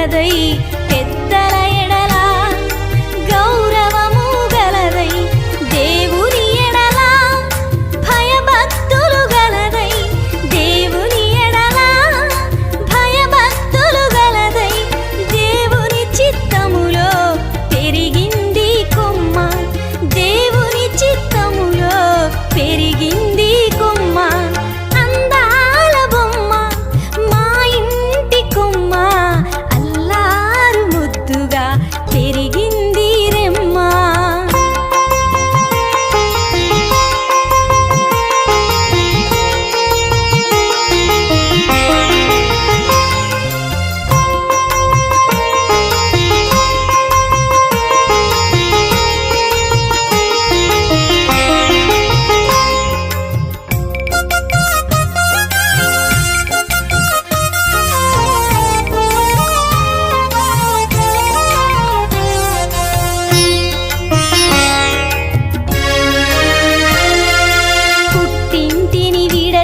மனதை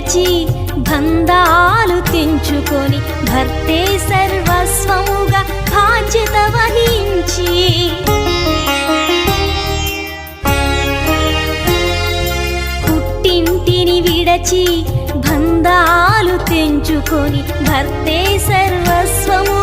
విడిచి బంధాలు తెంచుకొని భర్తే సర్వస్వముగా బాధ్యత వహించి. పుట్టింటిని విడచి బంధాలు తెంచుకొని భర్తే సర్వస్వము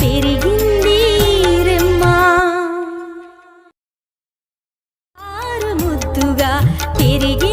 పెరిగింది రెమ్మా ఆరు ముద్దుగా పెరిగి